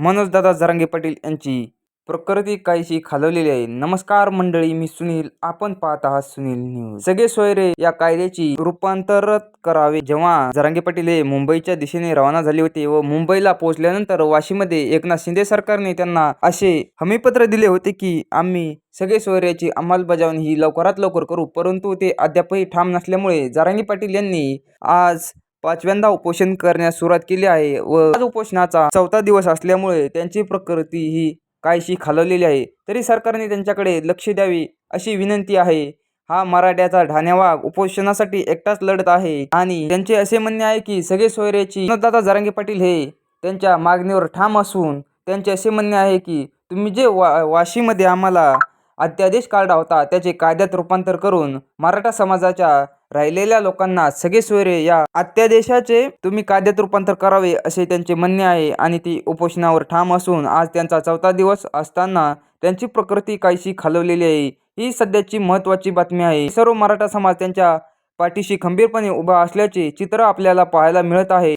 मनोजदादा जरांगे पाटील यांची प्रकृती काहीशी खालवलेली आहे. नमस्कार मंडळी मी सुनील. आपण पाहत आहात सुनील न्यूज. सगळे सोयरे या कायद्याची रूपांतर करावे. जेव्हा जरांगे पाटील हे मुंबईच्या दिशेने रवाना झाले होते व मुंबईला पोहोचल्यानंतर वाशीमध्ये एकनाथ शिंदे सरकारने त्यांना असे हमीपत्र दिले होते की आम्ही सगळे सोयऱ्याची अंमलबजावणी ही लवकरात लवकर करू. परंतु ते अद्यापही ठाम नसल्यामुळे जरांगे पाटील यांनी आज पाचव्यांदा उपोषण करण्यास सुरुवात केली आहे व आज उपोषणाचा चौथा दिवस असल्यामुळे त्यांची प्रकृती ही काहीशी खालवलेली आहे. तरी सरकारने त्यांच्याकडे लक्ष द्यावे अशी विनंती आहे. हा मराठ्याचा ढाण्यावाग उपोषणासाठी एकटाच लढत आहे आणि त्यांचे असे म्हणणे आहे की सगळे सोयरेची दादा जरांगे पाटील हे त्यांच्या मागणीवर ठाम असून त्यांचे असे म्हणणे आहे की तुम्ही जे वा वाशीमध्ये आम्हाला अध्यादेश काढला होता त्याचे कायद्यात रूपांतर करून मराठा समाजाच्या राहिलेल्या लोकांना सगळे सोयरे या अत्यादेशाचे तुम्ही कायद्यात रूपांतर करावे असे त्यांचे म्हणणे आहे आणि ती उपोषणावर ठाम असून आज त्यांचा चौथा दिवस असताना त्यांची प्रकृती काहीशी खालवलेली आहे. ही सध्याची महत्त्वाची बातमी आहे. सर्व मराठा समाज त्यांच्या पाठीशी खंबीरपणे उभा असल्याचे चित्र आपल्याला पाहायला मिळत आहे.